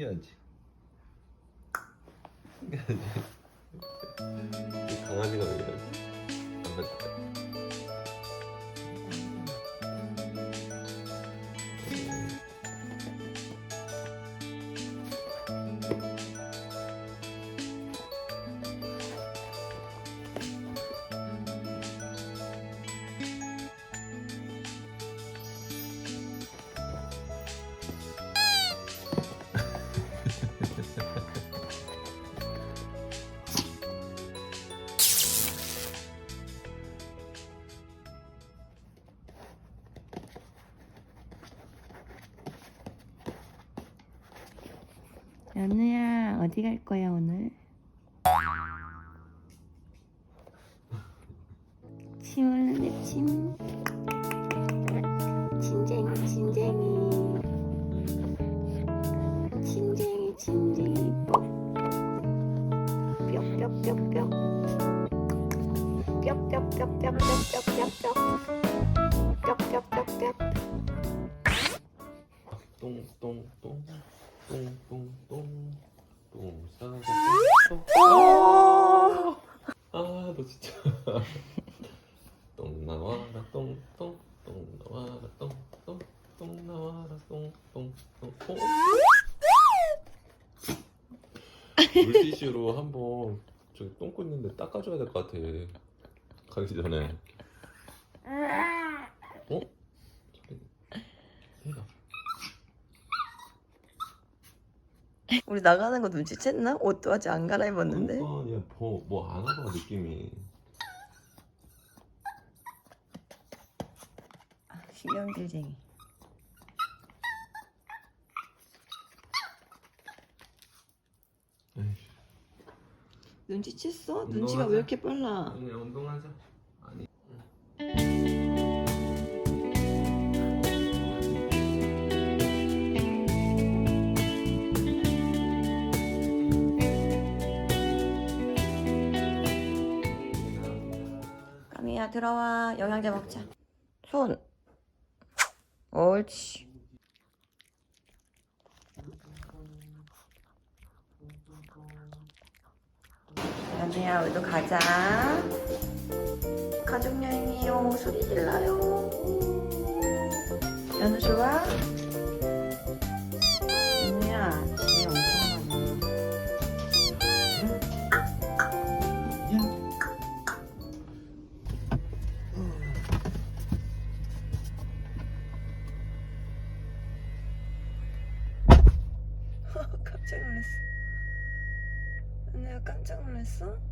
숨겨야지 숨겨야지 강아지가 왜 이러지? 연우야 어디 갈 거야 오늘? 물티슈로 한번 저기 똥 꽂는데 닦아줘야 될 것 같아. 가기 전에. 어? 해가 우리 나가는 거 눈치챘나? 옷도 아직 안 갈아입었는데? 그러니까 얘뭐안 하다 느낌이. 신경질쟁이 에이씨. 눈치챘어? 운동하자. 눈치가 왜 이렇게 빨라? 오늘 운동하자. 아니. 까미야 들어와. 영양제 먹자. 손. 옳지 연우야 우리도 가자. 가족여행이요. 소리 질러요. 연우 좋아? 연우야 집에 엄청 많아. 깜짝 놀랐어. 언니가 깜짝 놀랐어?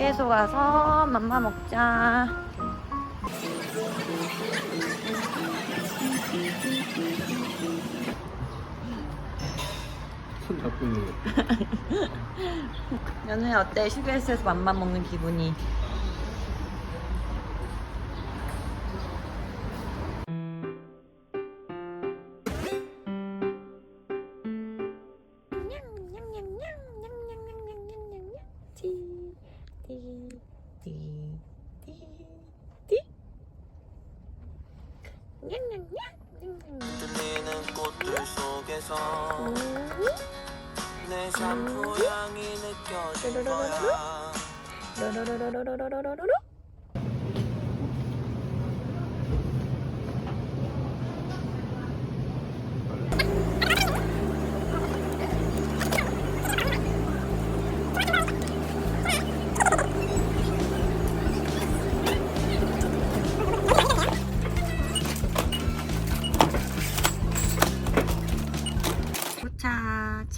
휴게소 가서 맘마 먹자. 손 잡고 있는 거 연우야 어때? 휴게소에서 맘마 먹는 기분이? 들리는 꽃들 속에서 내 샴푸 향이 느껴질 거야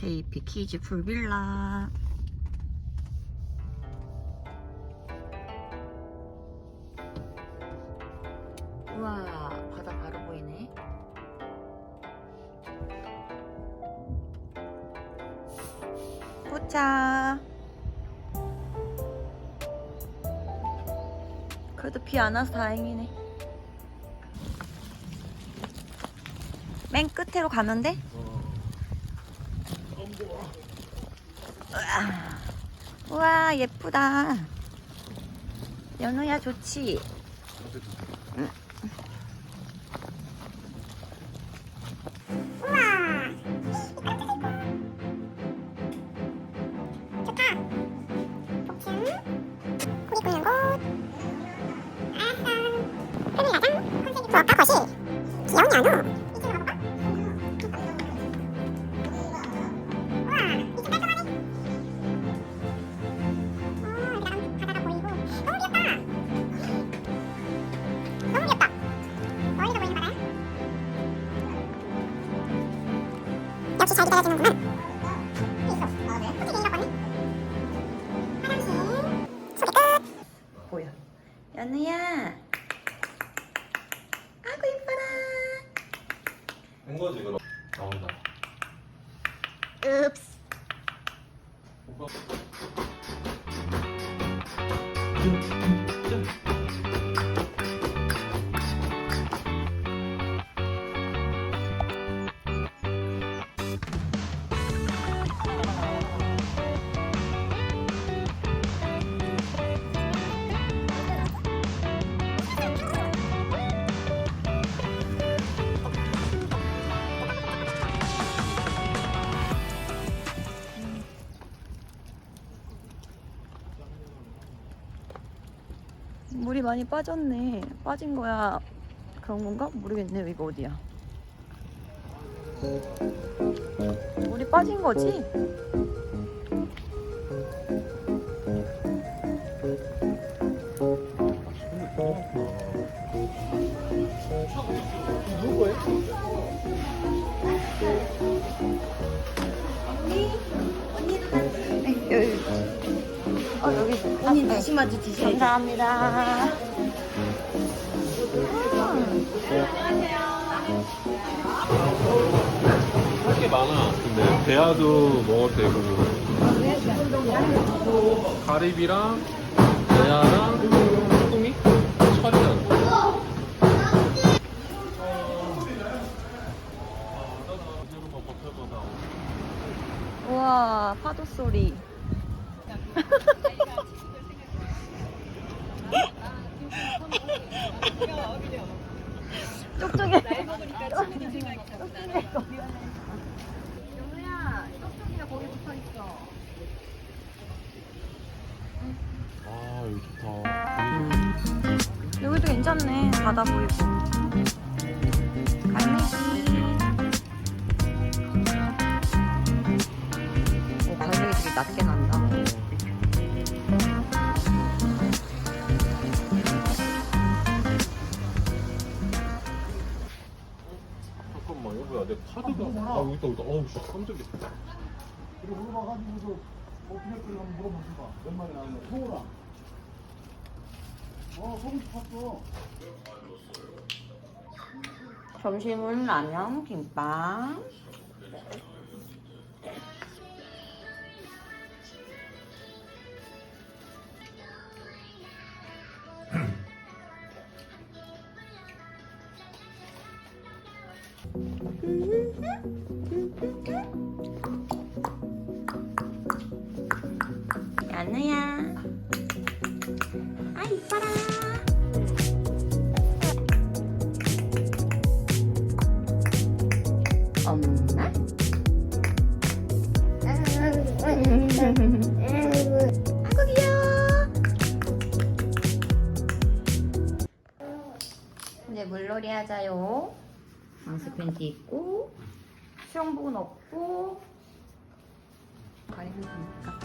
JP 키즈 풀빌라 우와 바다 바로 보이네 도착. 그래도 비 안 와서 다행이네. 맨 끝으로 돼? 우와, 예쁘다. 연우야 좋지? 역시 잘 기다려주는구만 많이 빠졌네. 빠진 거야. 그런 건가? 모르겠네. 여기가 어디야? 물이 빠진 거지? 언니 다시 맞으시죠. 감사합니다. 할 게 많아. 근데 대하도 먹어도 되고. 가리비랑 대하랑 깜짝이야 이거 물어봐가지고서 어떻게 끓여 한번 물어보시봐. 몇 마리 나오냐. 소라. 어, 소금 탔어. 점심은 라면, 김밥. 야누야. 아 이뻐라. 엄마? 아구 귀여워. 이제 물놀이 하자요. 방수 팬티 입고 수영복은 없고 가리면 되니까.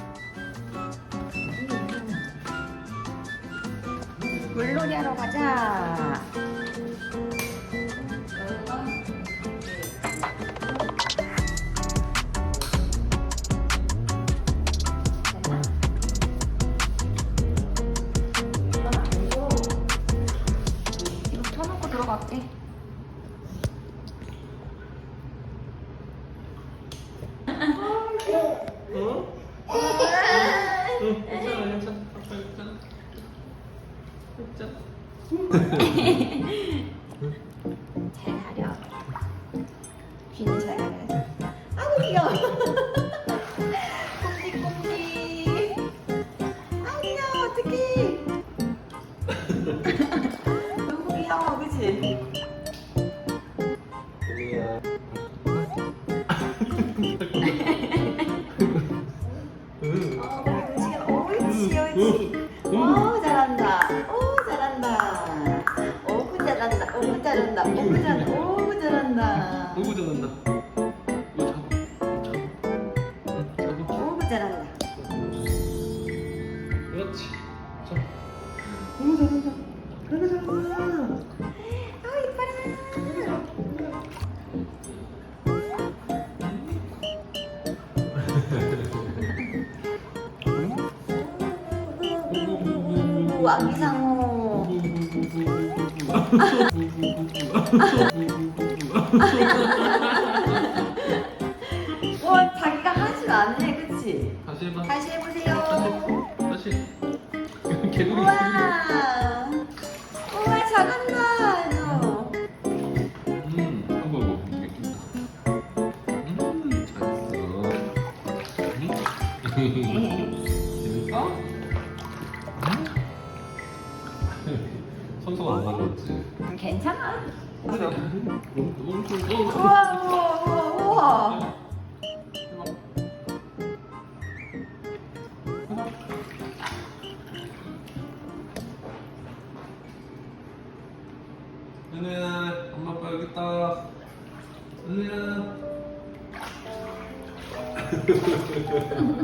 물놀이 하러 가자. 오, 아기상어. 와, 자기가 하질 않네, 그치? 다시 해봐. 다시 해보세요. 다시. 개구리. 우와. 우와, 잘한다, 안 가져왔지. 괜찮아. 그래. 우와, 우와, 우와, 우와. 은우야, 엄마 아빠 여기 있다. 은우야.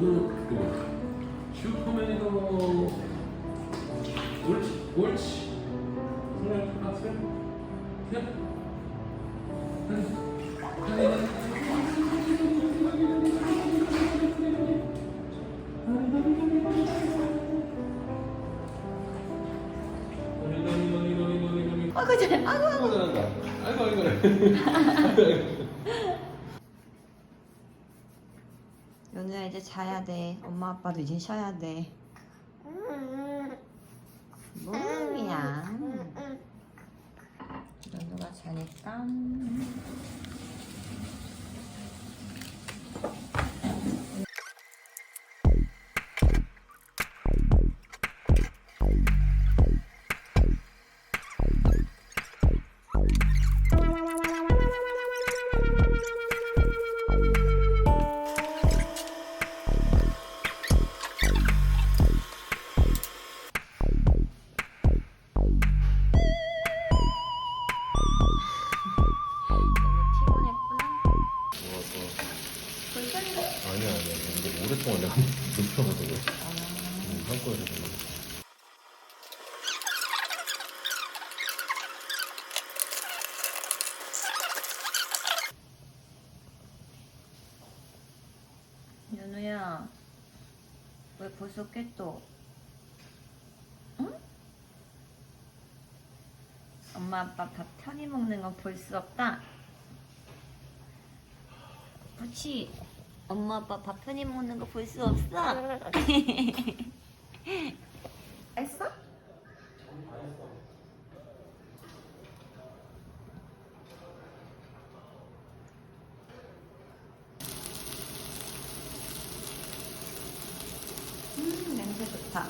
group 자야 돼. 엄마, 아빠도 이제 쉬어야 돼. 뭐야. 연우가 자니까. 동안 내가 못 펴거든. 아. 응, 한꺼번에 보면. 연우야, 왜 벌써 깼어? 응? 엄마 아빠 밥 편히 먹는 건 볼 수 없다. 그렇지. 엄마 아빠 밥 편히 먹는 거 볼 수 없어. 음, 냄새 좋다.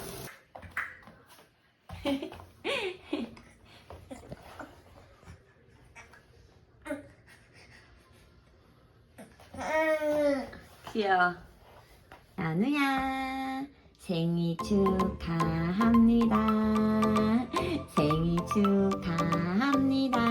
귀여워. 나누야 생일 축하합니다. 생일 축하합니다.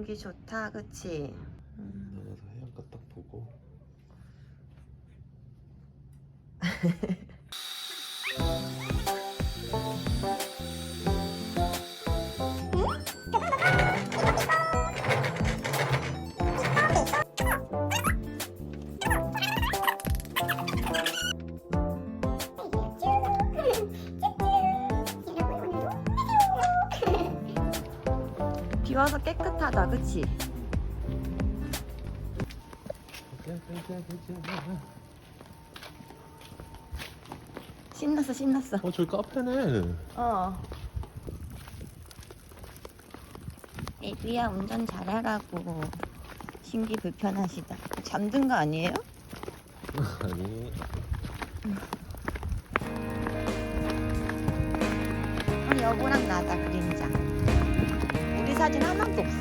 공기 좋다, 그치? 나가서 해안가 딱 보고. 비 와서 깨끗하다, 그치? 신났어, 신났어. 어 저기 카페네. 어. 애기야, 운전 잘하라고. 심기 불편하시다. 잠든 거 아니에요? 아니. 우리 여보랑 나다, 그림자. 사진 하나도 없어.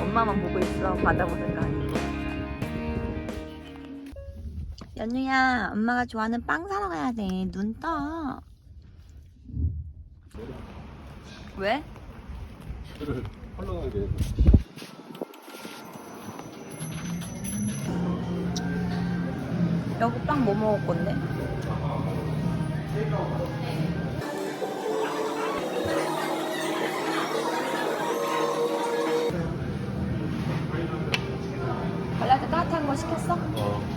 엄마만 보고 있어. 바다 보는 거 아니고. 연우야, 엄마가 좋아하는 빵 사러 가야 돼. 눈 떠. 왜? 헐렁하게. 여기 빵 뭐 먹을 건데? 발라드 따뜻한 거 시켰어? 어.